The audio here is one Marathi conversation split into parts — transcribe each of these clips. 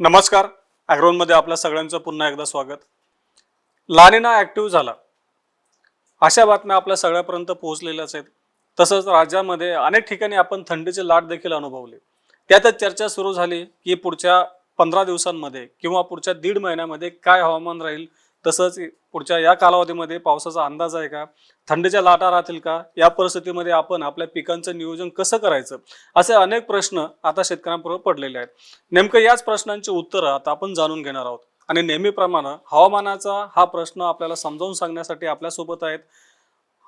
नमस्कार. ॲग्रोनमध्ये आपल्या सगळ्यांचं पुन्हा एकदा स्वागत. लानिना ॲक्टिव्ह झाला. अशा बातम्या आपल्या सगळ्यापर्यंत पोहोचलेल्याच आहेत. तसंच राज्यामध्ये अनेक ठिकाणी आपण थंडीचे लाट देखील अनुभवले. त्यातच चर्चा सुरू झाली की पुढच्या पंधरा दिवसांमध्ये किंवा पुढच्या दीड महिन्यामध्ये काय हवामान राहील तसंच पुढच्या या कालावधीमध्ये पावसाचा अंदाज आहे का? थंडीच्या लाटा राहतील का? या परिस्थितीमध्ये आपण आपल्या पिकांचं नियोजन कसं करायचं? असे अनेक प्रश्न आता शेतकऱ्यांबरोबर पडलेले आहेत. नेमकं याच प्रश्नांची उत्तरं आता आपण जाणून घेणार आहोत. आणि नेहमीप्रमाणे हवामानाचा हा प्रश्न आपल्याला समजावून सांगण्यासाठी आपल्यासोबत आहेत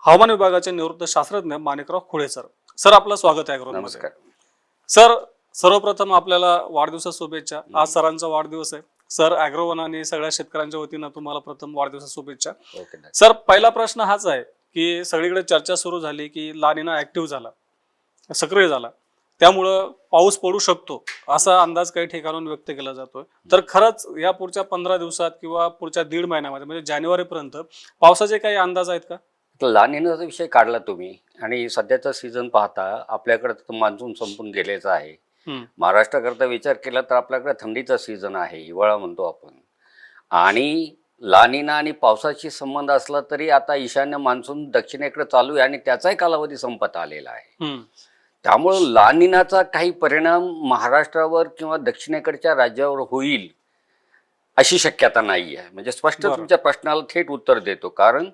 हवामान विभागाचे निवृत्त शास्त्रज्ञ माणिकराव खुळे सर. सर आपलं स्वागत आहे. नमस्कार. सर सर्वप्रथम आपल्याला वाढदिवसा शुभेच्छा. आज सरांचा वाढदिवस आहे. सर अॅग्रोवन आणि सगळ्या शेतकऱ्यांच्या वतीनं तुम्हाला प्रथम वाढदिवसा शुभेच्छा. सर पहिला प्रश्न हाच आहे की सगळीकडे चर्चा सुरू झाली की लानिना ऍक्टिव्ह झाला सक्रिय झाला. त्यामुळं पाऊस पडू शकतो असा अंदाज काही ठिकाणून व्यक्त केला जातोय. तर खरंच या पुढच्या पंधरा दिवसात किंवा पुढच्या दीड महिन्यामध्ये म्हणजे जानेवारीपर्यंत पावसाचे काही अंदाज आहेत का? लानिनाचा विषय काढला तुम्ही आणि सध्याचा सीझन पाहता आपल्याकडे तर मान्सून संपून गेलेचा आहे. महाराष्ट्राकरता विचार केला तर आपल्याकडे थंडीचा सीझन आहे हिवाळा म्हणतो आपण. आणि लानिना आणि पावसाशी संबंध असला तरी आता ईशान्य मान्सून दक्षिणेकडे चालू आहे आणि त्याचाही कालावधी संपत आलेला आहे. त्यामुळं लानिनाचा काही परिणाम महाराष्ट्रावर किंवा दक्षिणेकडच्या राज्यावर होईल अशी शक्यता नाही आहे म्हणजे स्पष्ट. तुमच्या प्रश्नाला थेट उत्तर देतो. कारण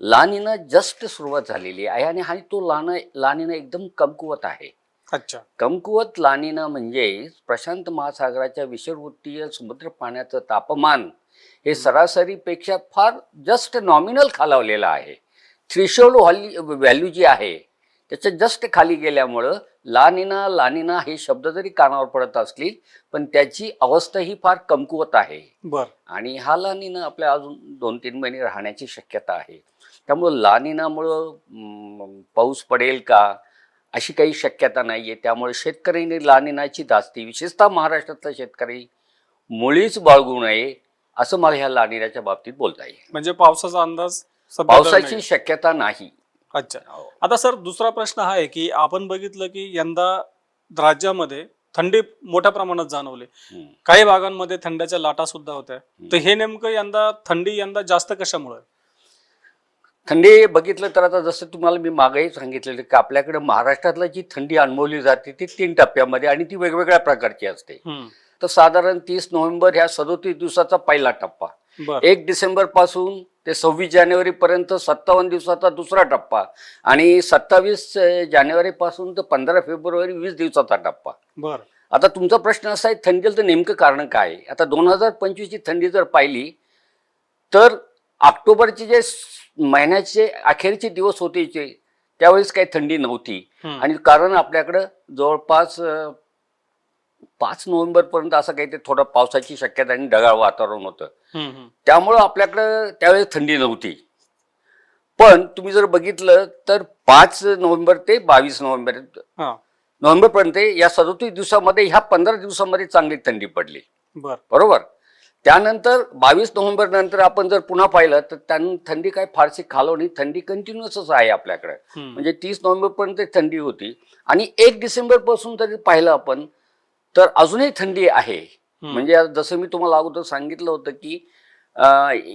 लानिना जस्ट सुरुवात झालेली आहे आणि हा तो लाना लानिना एकदम कमकुवत आहे. अच्छा. कमकुवत लानिना म्हणजे प्रशांत महासागराच्या विषुववृत्तीय समुद्र पाण्याचं तापमान हे सरासरीपेक्षा फार जस्ट नॉमिनल खालावलेलं आहे. थ्रिशोल्ड व्हॅल्यू जी आहे त्याच्या जस्ट खाली गेल्यामुळं लानिना लानिना हे शब्द जरी कानावर पडत असतील पण त्याची अवस्था ही फार कमकुवत आहे. बर. आणि हा लानिना आपल्या अजून दोन तीन महिने राहण्याची शक्यता आहे. त्यामुळं लानिनामुळं पाऊस पडेल का? अशी काही शक्यता नाही आहे त्यामुळे शेतकऱ्यांनी लानिनाची धास्ती विशेषतः महाराष्ट्रातला शेतकरी मुळीच बाळगू नये असं मला ह्या लानिनाच्या बाबतीत बोलता येईल. म्हणजे पावसाचा अंदाज पावसाची. शक्यता नाही. अच्छा. आता सर दुसरा प्रश्न हा आहे की आपण बघितलं की यंदा राज्यामध्ये थंडी मोठ्या प्रमाणात जाणवली. काही भागांमध्ये थंड्याच्या लाटा सुद्धा होत्या. तर हे नेमकं यंदा थंडी यंदा जास्त कशामुळे? थंडी बघितलं तर आता जसं तुम्हाला मी मागेही सांगितलेलं की आपल्याकडे महाराष्ट्रातला जी थंडी अनुभवली जाते ती तीन टप्प्यामध्ये आणि ती वेगवेगळ्या प्रकारची असते. तर साधारण तीस नोव्हेंबर ह्या सदोतीस दिवसाचा पहिला टप्पा. एक डिसेंबरपासून ते सव्वीस जानेवारी पर्यंत सत्तावन्न दिवसाचा दुसरा टप्पा आणि सत्तावीस जानेवारी पासून तर पंधरा फेब्रुवारी वीस दिवसाचा टप्पा. बर. आता तुमचा प्रश्न असा आहे थंडीला तर नेमकं कारण काय आहे? आता दोन हजार पंचवीसची थंडी जर पाहिली तर ऑक्टोबरचे जे महिन्याचे अखेरचे दिवस होते जे त्यावेळेस काही थंडी नव्हती. आणि कारण आपल्याकडं जवळपास पाच नोव्हेंबर पर्यंत असं काही ते थोडं पावसाची शक्यता आणि ढगाळ वातावरण होतं. त्यामुळं आपल्याकडं त्यावेळेस थंडी नव्हती. पण तुम्ही जर बघितलं तर पाच नोव्हेंबर ते बावीस नोव्हेंबर नोव्हेंबर पर्यंत या सदोतीस दिवसामध्ये ह्या पंधरा दिवसामध्ये चांगली थंडी पडली. बर. बरोबर? त्यानंतर बावीस नोव्हेंबर नंतर आपण जर पुन्हा पाहिलं तर त्यां थंडी काय फारशी खालवणी थंडी कंटिन्युअसच आहे आपल्याकडे. म्हणजे तीस नोव्हेंबर पर्यंत थंडी होती. आणि एक डिसेंबरपासून जरी पाहिलं आपण तर अजूनही थंडी आहे. म्हणजे जसं मी तुम्हाला अगोदर सांगितलं होतं की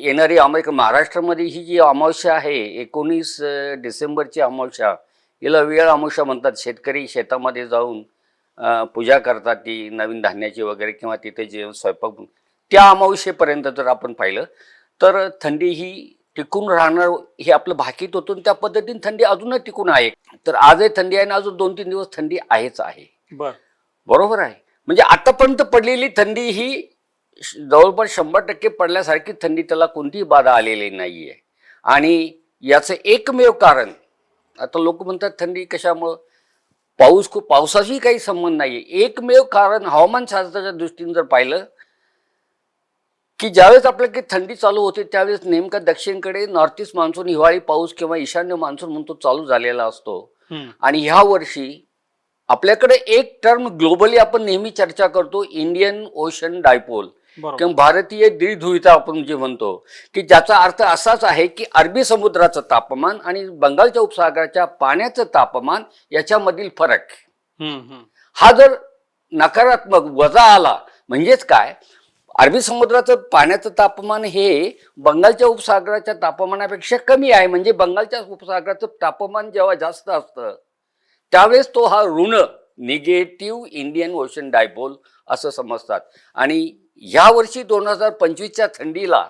येणारी अमेरिका महाराष्ट्रामध्ये ही जी अमावस्या आहे एकोणीस डिसेंबरची अमावस्या हिला वेळ अमावस्या म्हणतात. शेतकरी शेतामध्ये जाऊन पूजा करतात ती नवीन धान्याची वगैरे किंवा तिथे जे स्वयंपाक. त्या अमावस्येपर्यंत जर आपण पाहिलं तर थंडी ही टिकून राहणार हे आपलं भाकीत होतं आणि त्या पद्धतीने थंडी अजूनही टिकून आहे. तर आजही थंडी आहे आणि अजून दोन तीन दिवस थंडी आहेच आहे. बर. बरोबर आहे. म्हणजे आतापर्यंत पडलेली थंडी ही जवळपास शंभर टक्के पडल्यासारखी थंडी त्याला कोणतीही बाधा आलेली नाही आहे आणि याचं एकमेव कारण आता लोक म्हणतात थंडी कशामुळं? पाऊस खूप पावसाशी काही संबंध नाही आहे एकमेव कारण हवामानशास्त्राच्या दृष्टीने जर पाहिलं की ज्यावेळेस आपल्याकडे थंडी चालू होते त्यावेळेस नेमका दक्षिणकडे नॉर्थ ईस्ट मान्सून हिवाळी पाऊस किंवा ईशान्य मान्सून म्हणतो चालू झालेला असतो. आणि ह्या वर्षी आपल्याकडे एक टर्म ग्लोबली आपण नेहमी चर्चा करतो इंडियन ओशन डायपोल किंवा भारतीय द्विध्रुविता आपण जे म्हणतो की ज्याचा अर्थ असाच आहे की अरबी समुद्राचं तापमान आणि बंगालच्या उपसागराच्या पाण्याचं तापमान याच्यामधील फरक. हा जर नकारात्मक वजा आला म्हणजेच काय? अरबी समुद्राचं पाण्याचं तापमान हे बंगालच्या उपसागराच्या तापमानापेक्षा कमी आहे. म्हणजे बंगालच्या उपसागराचं तापमान जेव्हा जास्त असतं त्यावेळेस तो हा ऋण निगेटिव्ह इंडियन ओशन डायपोल असं समजतात. आणि ह्या वर्षी दोन हजार पंचवीसच्या थंडीला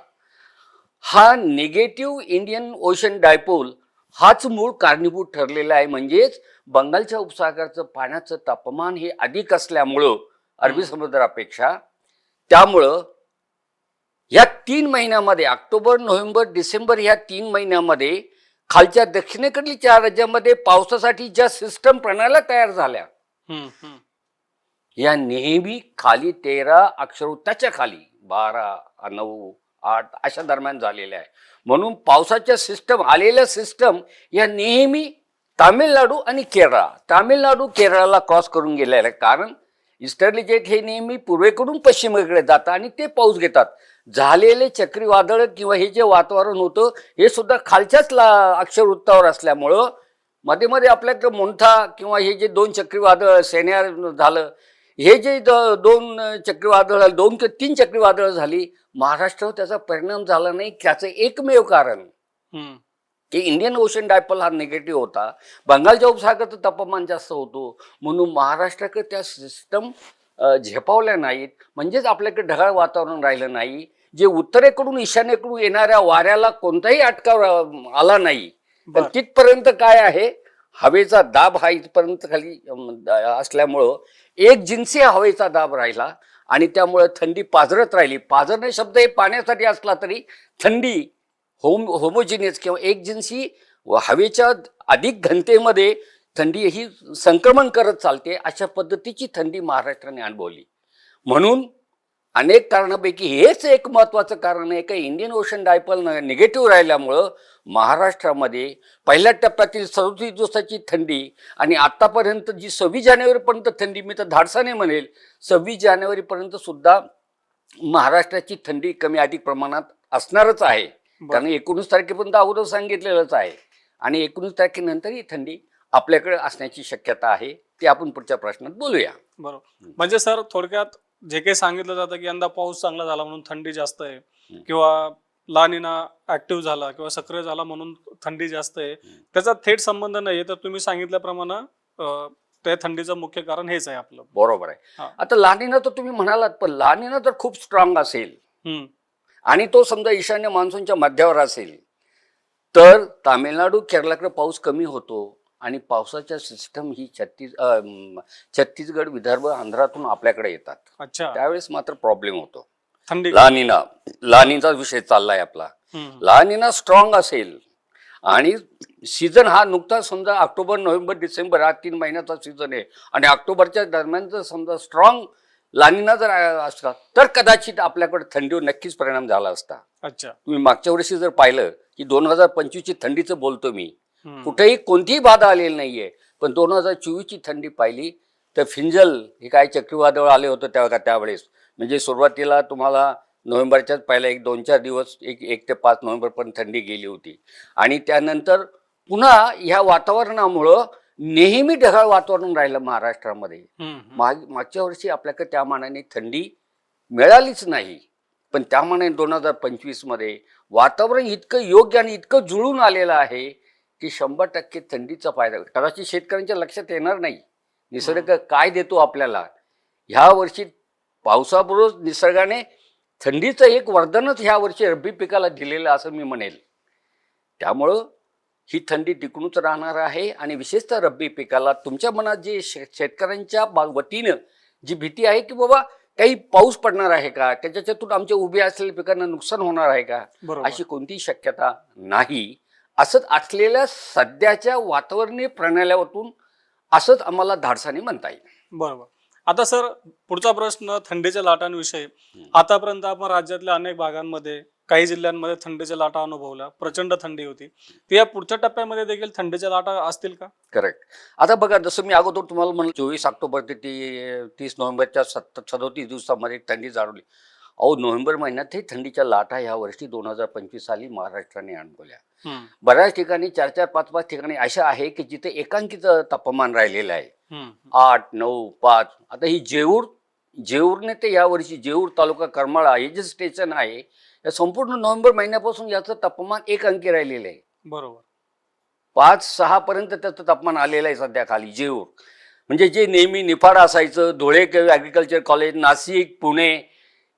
हा निगेटिव्ह इंडियन ओशन डायपोल हाच मूळ कारणीभूत ठरलेला आहे. म्हणजेच बंगालच्या उपसागराचं पाण्याचं तापमान हे अधिक असल्यामुळं अरबी समुद्रापेक्षा त्यामुळं या तीन महिन्यामध्ये ऑक्टोबर नोव्हेंबर डिसेंबर ह्या तीन महिन्यामध्ये खालच्या दक्षिणेकडील चार राज्यामध्ये पावसासाठी ज्या सिस्टम प्रणाल्या तयार झाल्या. या नेहमी खाली तेरा अक्षरवृत्ताच्या खाली बारा नऊ आठ अशा दरम्यान झालेल्या आहे म्हणून पावसाच्या सिस्टम आलेल्या सिस्टम या नेहमी तामिळनाडू आणि केरळ तामिळनाडू केरळाला क्रॉस करून गेलेल्या कारण इस्टर्ली जेट हे नेहमी पूर्वेकडून पश्चिमेकडे जातात आणि ते पाऊस घेतात. झालेले चक्रीवादळ किंवा हे जे वातावरण होतं हे सुद्धा खालच्याच ला अक्षरवृत्तावर असल्यामुळं मध्ये मध्ये आपल्याकडे मोंठा किंवा हे जे दोन चक्रीवादळ सेन्यार झालं हे जे द- दोन चक्रीवादळ दोन किंवा तीन चक्रीवादळ झाली महाराष्ट्रावर त्याचा परिणाम झाला नाही त्याचं एकमेव कारण की इंडियन ओशन डायपल हा निगेटिव्ह होता. बंगालच्या उपसागराचं तापमान जास्त होतो. म्हणून महाराष्ट्राकडे त्या सिस्टम झेपावल्या नाहीत. म्हणजेच आपल्याकडे ढगाळ वातावरण राहिलं नाही. जे उत्तरेकडून ईशान्येकडून येणाऱ्या वाऱ्याला कोणताही अटकाव आला नाही. बर. तिथपर्यंत काय आहे? हवेचा दाब हा इथपर्यंत खाली असल्यामुळं एक जिन्सी हवेचा दाब राहिला. आणि त्यामुळे थंडी पाझरत राहिली. पाझरणे शब्द हे पाण्यासाठी असला तरी थंडी होम होमोजिनियस किंवा एक जिन्सी व हवेच्या अधिक घनतेमध्ये थंडी ही संक्रमण करत चालते अशा पद्धतीची थंडी महाराष्ट्राने अनुभवली. म्हणून अनेक कारणापैकी हेच एक महत्त्वाचं कारण आहे का इंडियन ओशन डायपल निगेटिव्ह राहिल्यामुळं महाराष्ट्रामध्ये पहिल्या टप्प्यातील सदोतीस दिवसाची थंडी आणि आत्तापर्यंत जी सव्वीस जानेवारीपर्यंत थंडी मी तर धाडसाने म्हणेल सव्वीस जानेवारीपर्यंत सुद्धा महाराष्ट्राची थंडी कमी अधिक प्रमाणात असणारच आहे. कारण एकोणीस तारखेपर्यंत अगोदर सांगितलेलंच आहे. आणि एकोणीस तारखेनंतर ही थंडी आपल्याकडे असण्याची शक्यता आहे ते आपण पुढच्या प्रश्नात बोलूया. बरोबर. म्हणजे सर थोडक्यात जे काही सांगितलं जातं की यंदा पाऊस चांगला झाला म्हणून थंडी जास्त आहे. किंवा लानिना ऍक्टिव्ह झाला किंवा सक्रिय झाला म्हणून थंडी जास्त आहे त्याचा थेट संबंध नाही तर तुम्ही सांगितल्याप्रमाणे त्या थंडीचं मुख्य कारण हेच आहे आपलं. बरोबर आहे. आता लानिना तर तुम्ही म्हणालात पण लानिना जर खूप स्ट्रॉंग असेल. आणि तो समजा ईशान्य मान्सूनच्या मध्यावर असेल तर तामिळनाडू केरळाकडे पाऊस कमी होतो आणि पावसाच्या सिस्टम ही छत्तीस छत्तीसगड विदर्भ आंध्रातून आपल्याकडे येतात. अच्छा. त्यावेळेस मात्र प्रॉब्लेम होतो. लानिना लानिचा विषय चाललाय आपला. लानिना स्ट्रॉंग असेल आणि सीझन हा नुकताच समजा ऑक्टोबर नोव्हेंबर डिसेंबर हा तीन महिन्याचा सीझन आहे आणि ऑक्टोबरच्या दरम्यान जर समजा स्ट्रॉंग लानिना जर अं, असला तर कदाचित आपल्याकडे थंडीवर नक्कीच परिणाम झाला असता. अच्छा. तुम्ही मागच्या वर्षी जर पाहिलं की दोन हजार पंचवीसची थंडीचं बोलतो मी. कुठेही कोणतीही बाधा आलेली नाहीये पण दोन हजार चोवीसची थंडी पाहिली तर फिंजल हे काय चक्रीवादळ आले होतं त्या त्यावेळेस म्हणजे सुरुवातीला तुम्हाला नोव्हेंबरच्याच पहिला एक दोन चार दिवस एक एक ते पाच नोव्हेंबरपर्यंत थंडी गेली होती. आणि त्यानंतर पुन्हा ह्या वातावरणामुळं नेहमी ढगाळ वातावरण राहिलं महाराष्ट्रामध्ये. माग मागच्या वर्षी आपल्याकडे त्या मानाने थंडी मिळालीच नाही. पण त्या मानाने दोन हजार पंचवीसमध्ये वातावरण इतकं योग्य आणि इतकं जुळून आलेलं आहे की शंभर टक्के थंडीचा फायदा कदाचित शेतकऱ्यांच्या लक्षात येणार नाही. निसर्ग काय देतो आपल्याला? ह्या वर्षी पावसाबरोबर निसर्गाने थंडीचं एक वरदानच ह्या वर्षी रब्बी पिकाला दिलेलं असं मी म्हणेल. त्यामुळं ही थंडी टिकूनच राहणार आहे आणि विशेषतः रब्बी पिकाला तुमच्या मनात जे शे शेतकऱ्यांच्या वतीनं जी भीती आहे की बाबा काही पाऊस पडणार आहे का? त्याच्यातून आमच्या उभ्या असलेल्या पिकांना नुकसान होणार आहे का? अशी कोणतीही शक्यता नाही. असंच असलेल्या सध्याच्या वातावरणीय प्रणाल्यातून असंच आम्हाला धाडसाने म्हणता येईल. बरोबर. आता सर पुढचा प्रश्न थंडीच्या लाटांविषयी. आतापर्यंत आपण राज्यातल्या अनेक भागांमध्ये काही जिल्ह्यांमध्ये थंडीच्या लाटा अनुभवल्या प्रचंड थंडी होती. तर या पुढच्या टप्प्यामध्ये देखील थंडीच्या लाटा असतील का? करेक्ट आता बघा जसं मी अगोदर तुम्हाला म्हणलं चोवीस ऑक्टोबर ते तीस नोव्हेंबरच्या सत्त सदोतीस दिवसामध्ये थंडी जाणवली. अहो नोव्हेंबर महिन्यात ही थंडीच्या लाटा ह्या वर्षी दोन हजार पंचवीस साली महाराष्ट्राने अनुभवल्या. बऱ्याच ठिकाणी चार चार पाच पाच ठिकाणी अशा आहे की जिथे एकांकित तापमान राहिलेलं आहे. आठ नऊ पाच. आता ही जेऊर जेऊरने ते यावर्षी जेऊर तालुका करमाळा हे जे स्टेशन आहे या संपूर्ण नोव्हेंबर महिन्यापासून याचं तापमान एक अंकी राहिलेलं आहे. बरोबर. पाच सहा पर्यंत त्याचं तापमान आलेलं आहे सध्या खाली जेऊर. म्हणजे जे नेहमी निफाड असायचं धुळे ॲग्रिकल्चर कॉलेज नाशिक पुणे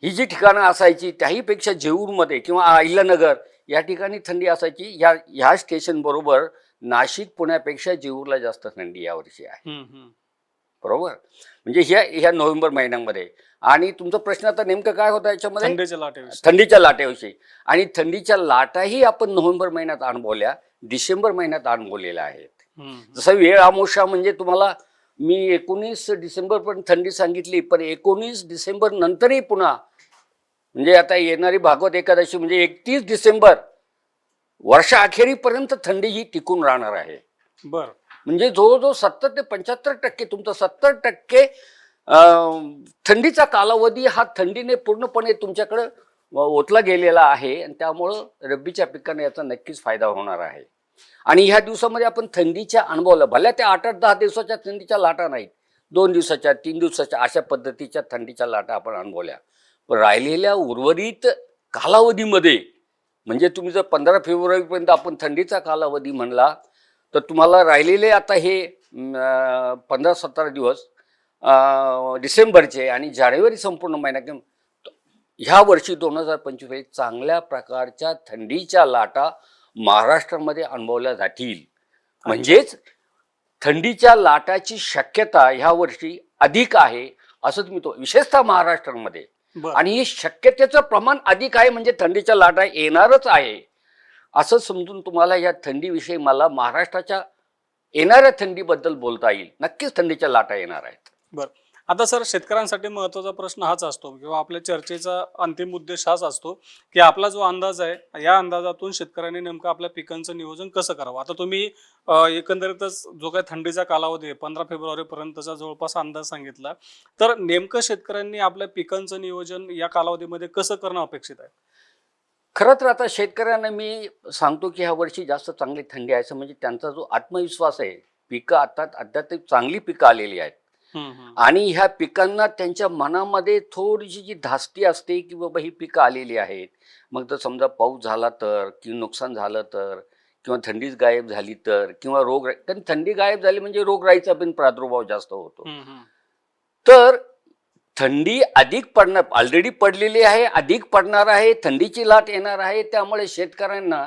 ही जी ठिकाणं असायची त्याहीपेक्षा जेऊरमध्ये किंवा अहिल्यानगर या ठिकाणी थंडी असायची. ह्या ह्या स्टेशन बरोबर नाशिक पुण्यापेक्षा जेऊरला जास्त थंडी यावर्षी आहे. बरोबर? म्हणजे ह्या ह्या नोव्हेंबर महिन्यामध्ये. आणि तुमचा प्रश्न आता नेमकं काय होता याच्यामध्ये? थंडीच्या लाटेविषयी. थंडीच्या लाटेविषयी. आणि थंडीच्या लाटाही आपण नोव्हेंबर महिन्यात अनुभवल्या डिसेंबर महिन्यात अनुभवलेल्या आहेत. जसं वेळ आमोशा म्हणजे तुम्हाला मी एकोणीस डिसेंबर पण थंडी सांगितली पण एकोणीस डिसेंबर नंतरही पुन्हा म्हणजे आता येणारी भागवत एकादशी म्हणजे एकतीस डिसेंबर वर्षाअखेरीपर्यंत थंडी ही टिकून राहणार आहे. बर. म्हणजे जवळजवळ सत्तर ते पंच्याहत्तर टक्के तुमचं सत्तर टक्के थंडीचा कालावधी हा थंडीने पूर्णपणे तुमच्याकडं ओतला गेलेला आहे आणि त्यामुळं रब्बीच्या पिकांना याचा नक्कीच फायदा होणार आहे. आणि ह्या दिवसामध्ये आपण थंडीच्या अनुभवला भल्या त्या आठ आठ दहा दिवसाच्या थंडीच्या लाटा नाहीत. दोन दिवसाच्या तीन दिवसाच्या अशा पद्धतीच्या थंडीच्या लाटा आपण अनुभवल्या. पण राहिलेल्या उर्वरित कालावधीमध्ये म्हणजे तुम्ही जर पंधरा फेब्रुवारीपर्यंत आपण थंडीचा कालावधी म्हणला तर तुम्हाला राहिलेले आता हे पंधरा सतरा दिवस डिसेंबरचे आणि जानेवारी संपूर्ण महिना किंवा ह्या वर्षी दोन हजार पंचवीस चांगल्या प्रकारच्या थंडीच्या लाटा महाराष्ट्रामध्ये अनुभवल्या जातील. म्हणजेच थंडीच्या लाटाची शक्यता ह्या वर्षी अधिक आहे असं तुम्ही तो विशेषतः महाराष्ट्रामध्ये. आणि हे शक्यतेचं प्रमाण अधिक आहे म्हणजे थंडीच्या लाटा येणारच आहे. असं समजून तुम्हाला या थंडीविषयी मला महाराष्ट्राच्या येणाऱ्या थंडीबद्दल बोलता येईल. नक्कीच थंडीच्या लाटा येणार आहेत. बर. आता सर शेतकऱ्यांसाठी महत्त्वाचा प्रश्न हाच असतो किंवा आपल्या चर्चेचा अंतिम उद्देश हाच असतो की आपला जो अंदाज आहे या अंदाजातून शेतकऱ्यांनी नेमकं आपल्या पिकांचं नियोजन कसं करावं? आता तुम्ही एकंदरीतच जो काही थंडीचा कालावधी आहे पंधरा फेब्रुवारी पर्यंतचा जवळपास अंदाज सांगितला. तर नेमकं शेतकऱ्यांनी आपल्या पिकांचं नियोजन या कालावधीमध्ये कसं करणं अपेक्षित आहे? खरं तर आता शेतकऱ्यांना मी सांगतो की ह्या वर्षी जास्त चांगली थंडी आहे असं म्हणजे त्यांचा जो आत्मविश्वास आहे पिकं आता अद्याप चांगली पिकं आलेली आहेत. आणि ह्या पिकांना त्यांच्या मनामध्ये थोडीशी जी धास्ती असते की बाबा ही पिकं आलेली आहेत मग जर समजा पाऊस झाला तर किंवा नुकसान झालं तर किंवा थंडीच गायब झाली तर किंवा रोग कारण थंडी गायब झाली म्हणजे रोगराईचा पण प्रादुर्भाव जास्त होतो. तर थंडी अधिक पडणार ऑलरेडी पडलेली आहे अधिक पडणार आहे थंडीची लाट येणार आहे त्यामुळे शेतकऱ्यांना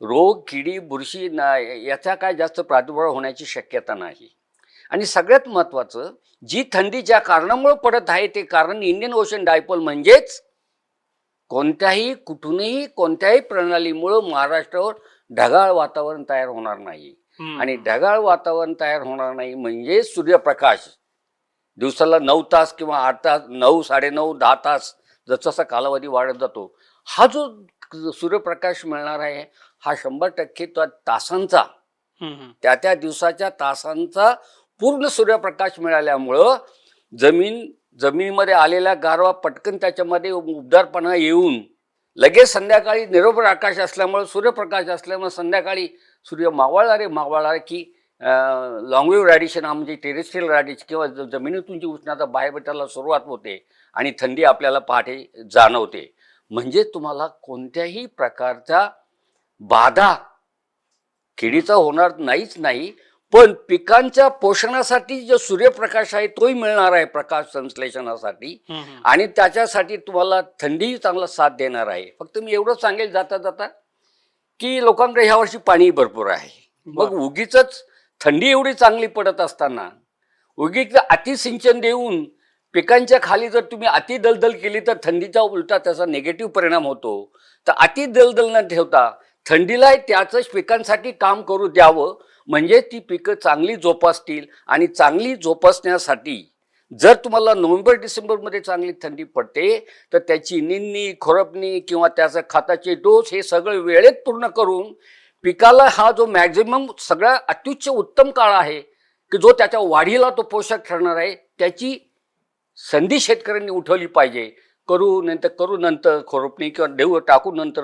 रोग किडी बुरशी ना याचा काय जास्त प्रादुर्भाव होण्याची शक्यता नाही. आणि सगळ्यात महत्त्वाचं जी थंडी ज्या कारणामुळे पडत आहे ते कारण इंडियन ओशन डायपोल म्हणजेच कोणत्याही कुठूनही कोणत्याही प्रणालीमुळं महाराष्ट्रावर ढगाळ वातावरण तयार होणार नाही. आणि ढगाळ वातावरण तयार होणार नाही म्हणजे सूर्यप्रकाश. दिवसाला नऊ तास किंवा आठ तास नऊ साडेनऊ दहा तास जसा कालावधी वाढत जातो हा जो सूर्यप्रकाश मिळणार आहे हा शंभर टक्के त्या तासांचा. त्या त्या दिवसाच्या तासांचा पूर्ण सूर्यप्रकाश मिळाल्यामुळं जमीन जमिनीमध्ये आलेला गारवा पटकन त्याच्यामध्ये उबदारपणा येऊन लगेच संध्याकाळी निरोबर आकाश असल्यामुळं सूर्यप्रकाश असल्यामुळे संध्याकाळी सूर्य मावळणारे मावळणारे की लॉंगवेव्ह रॅडिशन हा म्हणजे टेरेस्ट्रियल रॅडिश किंवा जमिनीतून जी उष्णता बाहेर भेटायला सुरुवात होते आणि थंडी आपल्याला पहाटे जाणवते म्हणजे तुम्हाला कोणत्याही प्रकारचा बाधा किडीचा होणार नाहीच नाही पण पिकांच्या पोषणासाठी जो सूर्यप्रकाश आहे तोही मिळणार आहे प्रकाश संश्लेषणासाठी. आणि त्याच्यासाठी तुम्हाला थंडीही चांगला साथ देणार आहे फक्त मी एवढं सांगेल जाता जाता की लोकांकडे ह्या वर्षी पाणी भरपूर आहे मग. उगीच थंडी एवढी चांगली पडत असताना उगीच अतिसिंचन देऊन पिकांच्या खाली जर तुम्ही अति दलदल केली तर थंडीचा उलटा त्याचा निगेटिव्ह परिणाम होतो. तर अति दलदल न ठेवता थंडीला त्याचंच पिकांसाठी काम करू द्यावं. म्हणजे ती पिकं चांगली जोपासतील आणि चांगली जोपासण्यासाठी जर तुम्हाला नोव्हेंबर डिसेंबरमध्ये चांगली थंडी पडते तर त्याची निंदणी खुरपणी किंवा त्याचं खताचे डोस हे सगळं वेळेत पूर्ण करून पिकाला हा जो मॅक्झिमम सगळ्या अत्युच्च उत्तम काळ आहे की जो त्याच्या वाढीला तो पोषक ठरणार आहे त्याची संधी शेतकऱ्यांनी उठवली पाहिजे. करू नंतर करू नंतर खुरपणी किंवा देऊ टाकू नंतर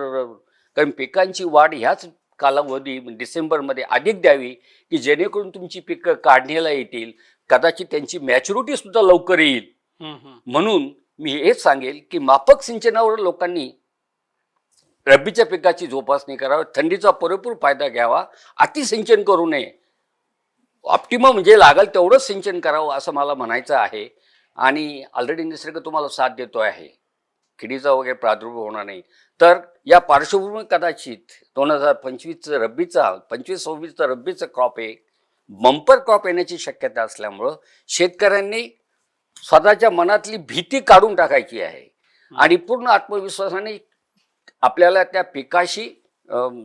कारण पिकांची वाढ ह्याच कालावधी डिसेंबरमध्ये अधिक द्यावी की जेणेकरून तुमची पिकं काढणीला येतील. कदाचित त्यांची मॅच्युरिटी सुद्धा लवकर येईल. म्हणून मी हेच सांगेल की माफक सिंचनावर लोकांनी रब्बीच्या पिकाची जोपासणी करावी थंडीचा पुरेपूर फायदा घ्यावा अतिसिंचन करू नये. ऑप्टिमम म्हणजे लागेल तेवढंच सिंचन करावं असं मला म्हणायचं आहे. आणि ऑलरेडी निसर्ग तुम्हाला साथ देतो आहे. किडीचा वगैरे प्रादुर्भाव होणार नाही. तर या पार्श्वभूमी कदाचित दोन हजार पंचवीसचं रब्बीचा पंचवीस सव्वीसचं रब्बीचं क्रॉप आहे बंपर क्रॉप येण्याची शक्यता असल्यामुळं शेतकऱ्यांनी स्वतःच्या मनातली भीती काढून टाकायची आहे. आणि पूर्ण आत्मविश्वासाने आपल्याला त्या पिकाशी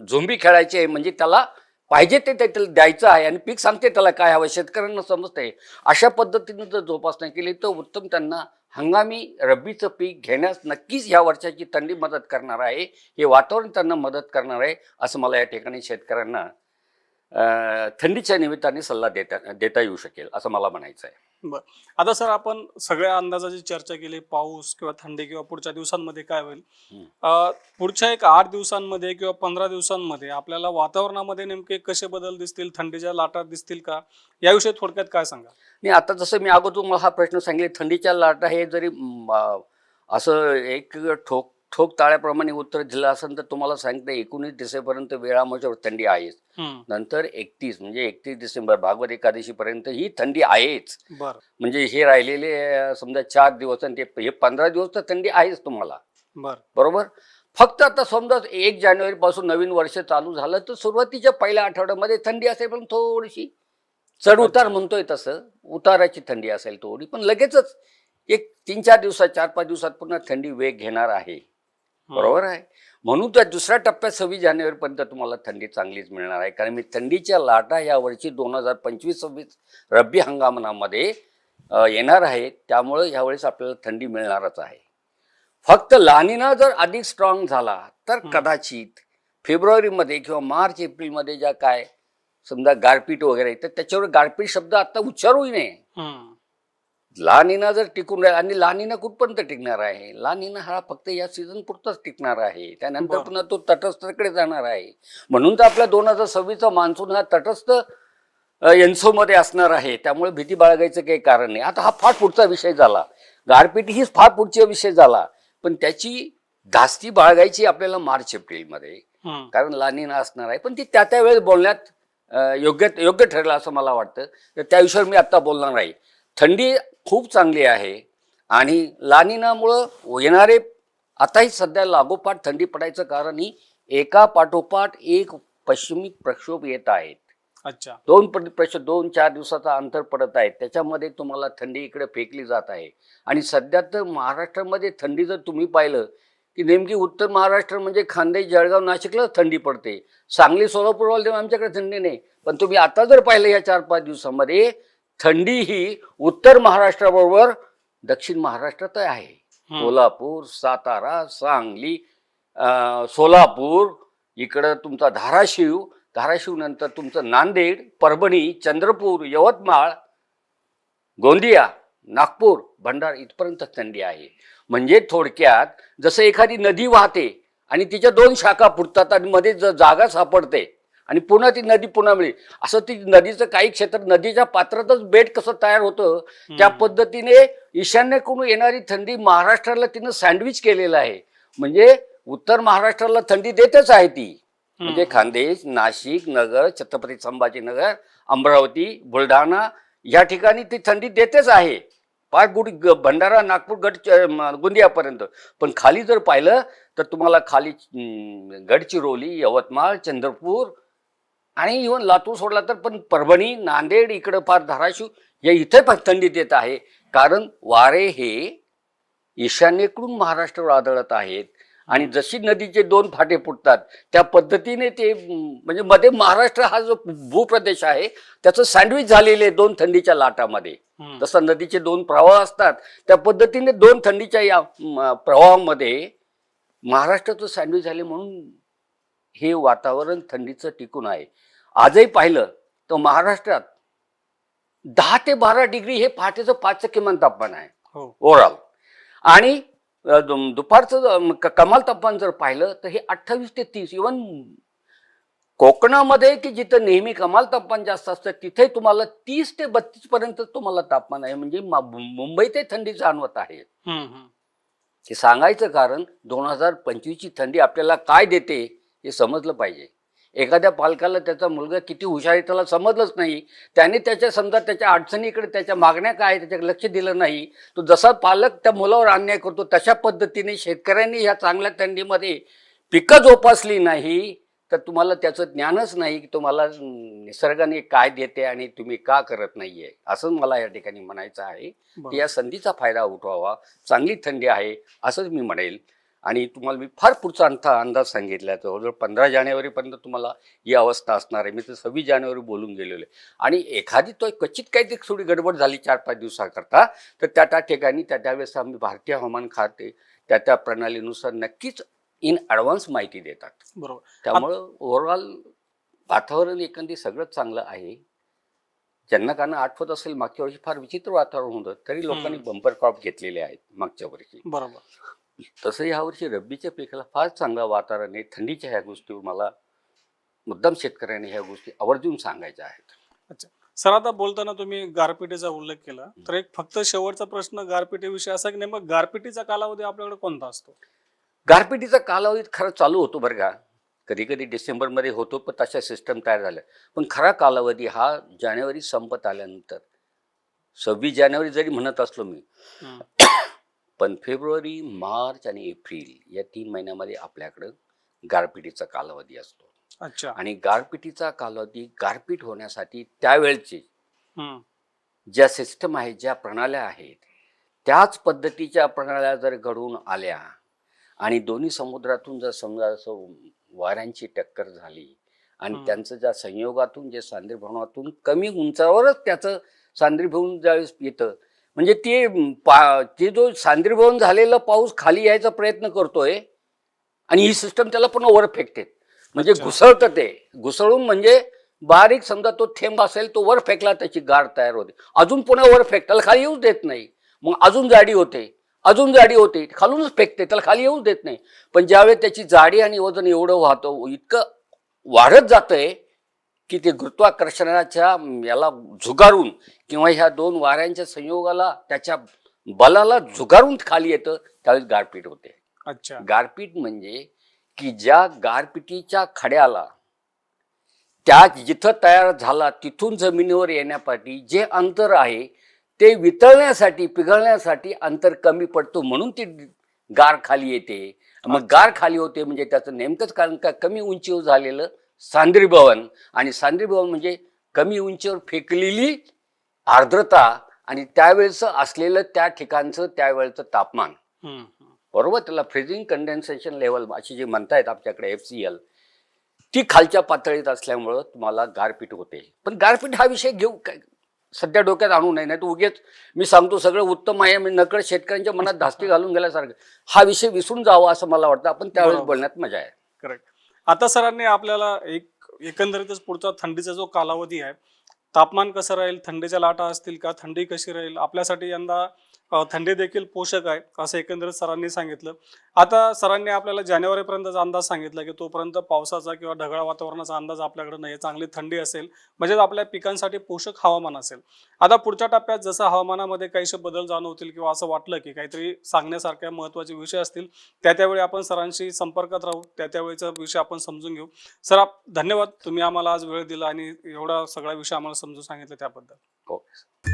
झोंबी खेळायची आहे म्हणजे त्याला पाहिजे ते त्याला द्यायचं आहे आणि पीक सांगते त्याला काय हवं शेतकऱ्यांना समजतंय. अशा पद्धतीनं जर जोपासना केली तर उत्तम त्यांना हंगामी रब्बीचं पीक घेण्यास नक्कीच ह्या वर्षाची थंडी मदत करणार आहे हे वातावरण त्यांना मदत करणार आहे असं मला या ठिकाणी शेतकऱ्यांना थंडीच्या निमित्ताने सल्ला देता देता येऊ शकेल असं मला म्हणायचं आहे आता सर आपण सगळ्या अंदाजाची चर्चा केली पाऊस किंवा थंडी किंवा पुढच्या दिवसांमध्ये काय होईल. अं, पुढच्या एक आठ दिवसांमध्ये किंवा पंधरा दिवसांमध्ये आपल्याला वातावरणामध्ये नेमके कसे बदल दिसतील थंडीच्या लाटा दिसतील का? याविषयी थोडक्यात काय सांगा? नाही आता जसं मी अगोदर तुम्हाला हा प्रश्न सांगितले थंडीच्या लाटा हे जरी म, असं एक ठोक ठोक ताळ्याप्रमाणे उत्तर दिलं असेल तर तुम्हाला सांगते एकोणीस डिसेंबरपर्यंत वेळामध्ये थंडी आहेच. नंतर एकतीस म्हणजे एकतीस डिसेंबर भागवत एकादशीपर्यंत ही थंडी आहेच. बर. म्हणजे हे राहिलेले समजा चार दिवस आणि ते हे पंधरा दिवस तर थंडी आहेच तुम्हाला. बर. बरोबर? फक्त आता समजा एक जानेवारी पासून नवीन वर्ष चालू झालं तर सुरुवातीच्या पहिल्या आठवड्यामध्ये थंडी असेल पण थोडीशी. चढ उतार म्हणतोय तसं. उताराची थंडी असेल थोडी पण लगेचच एक तीन चार दिवसात चार पाच दिवसात पुन्हा थंडी वेग घेणार आहे. बरोबर आहे. म्हणून त्या दुसऱ्या टप्प्यात सव्वीस जानेवारीपर्यंत तुम्हाला थंडी चांगलीच मिळणार आहे. कारण मी थंडीच्या लाटा या वर्षी दोन हजार पंचवीस सव्वीस रब्बी हंगामामध्ये येणार आहे. त्यामुळं यावेळेस आपल्याला थंडी मिळणारच आहे. फक्त लानिना जर अधिक स्ट्रॉंग झाला तर. कदाचित फेब्रुवारीमध्ये किंवा मार्च एप्रिलमध्ये ज्या काय समजा गारपीट वगैरे तर त्याच्यावर गारपीट शब्द आता उच्चारूही नये. हम्म, लानिना जर टिकून राहील आणि लानिना कुठपर्यंत टिकणार आहे? लानिना हा फक्त या सीझन पुरताच टिकणार आहे. त्यानंतर. पुन्हा तो तटस्थकडे जाणार आहे. म्हणून तर आपल्या दोन हजार सव्वीसचा मान्सून हा तटस्थमध्ये असणार आहे. त्यामुळे भीती बाळगायचं काही कारण नाही. आता हा फार पुढचा विषय झाला. गारपीट हीच फार पुढचा विषय झाला. पण त्याची धास्ती बाळगायची आपल्याला मार्च एप्रिलमध्ये. कारण लानिना असणार आहे. पण ती त्या त्या वेळेस बोलण्यात योग्य योग्य ठरेल असं मला वाटतं. तर त्या विषयावर मी आत्ता बोलणार नाही थंडी खूप चांगली आहे. आणि लानिनामुळं येणारे आताही सध्या लागोपाठ थंडी पडायचं कारण ही एका पाठोपाठ एक पश्चिमी प्रक्षोभ येत आहेत. अच्छा. दोन प्रश्न दोन चार दिवसाचा अंतर पडत आहे. त्याच्यामध्ये तुम्हाला थंडी इकडे फेकली जात आहे. आणि सध्या तर महाराष्ट्रामध्ये थंडी जर तुम्ही पाहिलं की नेमकी उत्तर महाराष्ट्र म्हणजे खानदेश जळगाव नाशिकला थंडी पडते. सांगली सोलापूरवाले तेव्हा आमच्याकडे थंडी नाही. पण तुम्ही आता जर पाहिलं या चार पाच दिवसामध्ये थंडी ही उत्तर महाराष्ट्राबरोबर दक्षिण महाराष्ट्रात आहे. कोल्हापूर सातारा सांगली सोलापूर इकडं तुमचा धाराशिव धाराशिव नंतर तुमचं नांदेड परभणी चंद्रपूर यवतमाळ गोंदिया नागपूर भंडारा इथपर्यंत थंडी आहे. म्हणजे थोडक्यात जसं एखादी नदी वाहते आणि तिच्या दोन शाखा फुटतात आणि मध्ये जागा सापडते आणि पुन्हा ती नदी पुन्हा मिळेल. असं ती नदीचं काही क्षेत्र नदीच्या पात्रातच बेट कसं तयार होतं त्या. पद्धतीने ईशान्येकडून येणारी थंडी महाराष्ट्राला तिनं सँडविच केलेलं आहे. म्हणजे उत्तर महाराष्ट्राला थंडी देतच आहे ती. म्हणजे. खानदेश नाशिक नगर छत्रपती संभाजीनगर अमरावती बुलढाणा या ठिकाणी ती थंडी देतेच आहे. पार गुड भंडारा नागपूर गड गोंदियापर्यंत. पण खाली जर पाहिलं तर तुम्हाला खाली गडचिरोली यवतमाळ चंद्रपूर आणि इव्हन लातूर सोडला तर पण परभणी नांदेड इकडं फार धाराशिव या इथे पण थंडी देत आहे. कारण वारे हे ईशान्येकडून महाराष्ट्रावर आदळत आहेत. आणि जशी नदीचे दोन फाटे फुटतात त्या पद्धतीने ते म्हणजे मध्ये महाराष्ट्र हा जो भूप्रदेश आहे त्याचं सँडविच झालेले आहे दोन थंडीच्या लाटामध्ये. जसं नदीचे दोन प्रवाह असतात त्या पद्धतीने दोन थंडीच्या या प्रवाहामध्ये महाराष्ट्राचं सँडविच झाले म्हणून हे वातावरण थंडीचं टिकून आहे. आजही पाहिलं तर महाराष्ट्रात दहा ते बारा डिग्री हे पहाटेचं पाचचं किमान तापमान आहे. हो. ओव्हरऑल. आणि दुपारचं कमाल तापमान जर पाहिलं तर हे अठ्ठावीस ते तीस इवन कोकणामध्ये की जिथं नेहमी कमाल तापमान जास्त असतं तिथे तुम्हाला तीस ते बत्तीस पर्यंत तुम्हाला तापमान आहे. म्हणजे मुंबई ते थंडी जाणवत आहे. हे सांगायचं कारण दोन हजार पंचवीसची थंडी आपल्याला काय देते? हे समजलं पाहिजे. एखाद्या पालकाला त्याचा मुलगा किती हुशार आहे त्याला समजलंच नाही. त्याने त्याच्या समजा त्याच्या अडचणीकडे त्याच्या मागण्या काय त्याच्याकडे लक्ष दिलं नाही. तो जसा पालक त्या मुलावर अन्याय करतो तशा पद्धतीने शेतकऱ्यांनी ह्या चांगल्या थंडीमध्ये पिकं जोपासली नाही तर तुम्हाला त्याचं ज्ञानच नाही की तुम्हाला निसर्गाने काय देते आणि तुम्ही का करत नाहीये. असं मला या ठिकाणी म्हणायचं आहे. की. या संधीचा फायदा उठवावा. चांगली थंडी आहे असंच मी म्हणेल. आणि तुम्हाला मी फार पुढचा अंत अंदाज सांगितला जवळजवळ पंधरा जानेवारीपर्यंत तुम्हाला ही अवस्था असणार आहे. मी तर सव्वीस जानेवारी बोलून गेलेलो आहे. आणि एखादी तो क्वचित काही थोडी गडबड झाली चार पाच दिवसाकरता तर त्या त्या ठिकाणी त्या त्यावेळेस आम्ही भारतीय हवामान खाते त्या त्या प्रणालीनुसार नक्कीच इन ॲडव्हान्स माहिती देतात. बरोबर. त्यामुळं ओव्हरऑल वातावरण एकंदरीत सगळंच चांगलं आहे. ज्यांना काना आठवत असेल मागच्या वर्षी फार विचित्र वातावरण होतं तरी लोकांनी. बंपर क्रॉप घेतलेले आहेत मागच्या वर्षी. बरोबर. तसं यावर्षी रब्बीच्या पिकाला फार चांगलं वातावरण आहे. थंडीच्या ह्या गोष्टीवर मला मुद्दाम शेतकऱ्यांनी ह्या गोष्टी आवर्जून सांगायच्या आहेत. सर आता बोलताना तुम्ही गारपिटीचा उल्लेख केला. तर एक फक्त शेवटचा प्रश्न गारपिटीविषयी असा की नेमकं गारपिटीचा कालावधी आपल्याकडे कोणता असतो? गारपिटीचा कालावधी खरं चालू होतो बरं का. कधी कधी डिसेंबरमध्ये होतो पण तशा सिस्टम तयार झाल्या. पण खरा कालावधी हा जानेवारी संपत आल्यानंतर. सव्वीस जानेवारी जरी म्हणत असलो मी. पण फेब्रुवारी मार्च आणि एप्रिल या तीन महिन्यामध्ये आपल्याकडं गारपिटीचा कालावधी असतो अच्छा आणि गारपिटीचा कालावधी गारपीट होण्यासाठी त्यावेळची. ज्या सिस्टम आहेत ज्या प्रणाल्या आहेत त्याच पद्धतीच्या प्रणाल्या जर घडून आल्या आणि दोन्ही समुद्रातून जर समजा असं वाऱ्यांची टक्कर झाली आणि. त्यांचं ज्या संयोगातून जे सांद्रीभवनातून कमी उंचावरच त्याचं सांद्रीभवन ज्यावेळेस येतं म्हणजे ते पा ते जो सांद्रीभवन झालेला पाऊस खाली यायचा प्रयत्न करतोय आणि ही सिस्टम त्याला पुन्हा वर फेकते. म्हणजे. घुसळतं ते. घुसळून म्हणजे बारीक समजा तो थेंब असेल तो वर फेकला त्याची गाड तयार होते. अजून पुन्हा वर फेक त्याला खाली येऊच देत नाही. मग अजून जाडी होते. अजून जाडी होते. खालूनच फेकते त्याला खाली येऊच देत नाही. पण ज्यावेळेस त्याची जाडी आणि वजन एवढं वाहतं इतकं वाढत जातंय की ते गुरुत्वाकर्षणाच्या याला झुगारून किंवा ह्या दोन वाऱ्यांच्या संयोगाला त्याच्या बलाला झुगारून खाली येतं त्यावेळेस गारपीट होते. अच्छा. गारपीट म्हणजे की ज्या गारपिटीच्या खड्याला त्या जिथं तयार झाला तिथून जमिनीवर येण्यासाठी जे अंतर आहे ते वितळण्यासाठी पिघळण्यासाठी अंतर कमी पडतो म्हणून ती गार खाली येते. मग गार खाली होते म्हणजे त्याचं नेमकंच कारण काय कमी उंचीवर झालेलं सांद्रीभवन आणि सांद्रीभवन म्हणजे कमी उंचीवर फेकलेली आर्द्रता आणि त्यावेळेचं असलेलं त्या ठिकाणचं त्यावेळचं तापमान. बरोबर? त्याला फ्रीजिंग कंडेन्सेशन लेवल अशी जी म्हणतायत आपल्याकडे एफ सी एल ती खालच्या पातळीत असल्यामुळं तुम्हाला गारपीट होते. पण गारपीट हा विषय घेऊ काय? सध्या डोक्यात आणू नये नाही तर उगेच मी सांगतो सगळं उत्तम आहे मी नकळ शेतकऱ्यांच्या मनात धास्ती घालून गेल्यासारखं. हा विषय विसरून जावा असं मला वाटतं. आपण त्यावेळेस. बोलण्यात मजा आहे. करेक्ट आता सरांनी आपल्याला एक एकंदरीतच पुढचा थंडीचा जो कालावधी आहे तापमान कसं राहील थंडीच्या लाटा असतील का थंडी कशी राहील आपल्यासाठी यंदा थंडी देखील पोषक आहे असं एकंदरीत सरांनी सांगितलं. आता सरांनी आपल्याला जानेवारीपर्यंतचा अंदाज सांगितला की तोपर्यंत पावसाचा किंवा ढगाळ वातावरणाचा अंदाज आपल्याकडे नाही चांगली थंडी असेल म्हणजेच आपल्या पिकांसाठी पोषक हवामान असेल. आता पुढच्या टप्प्यात जसं हवामानामध्ये काहीसे बदल जाणवतील किंवा असं वाटलं की काहीतरी सांगण्यासारख्या महत्त्वाचे विषय असतील त्या त्यावेळी आपण सरांशी संपर्कात राहू त्या त्यावेळीचा विषय आपण समजून घेऊ. सर धन्यवाद तुम्ही आम्हाला आज वेळ दिला आणि एवढा सगळा विषय आम्हाला समजून सांगितलं त्याबद्दल. ओके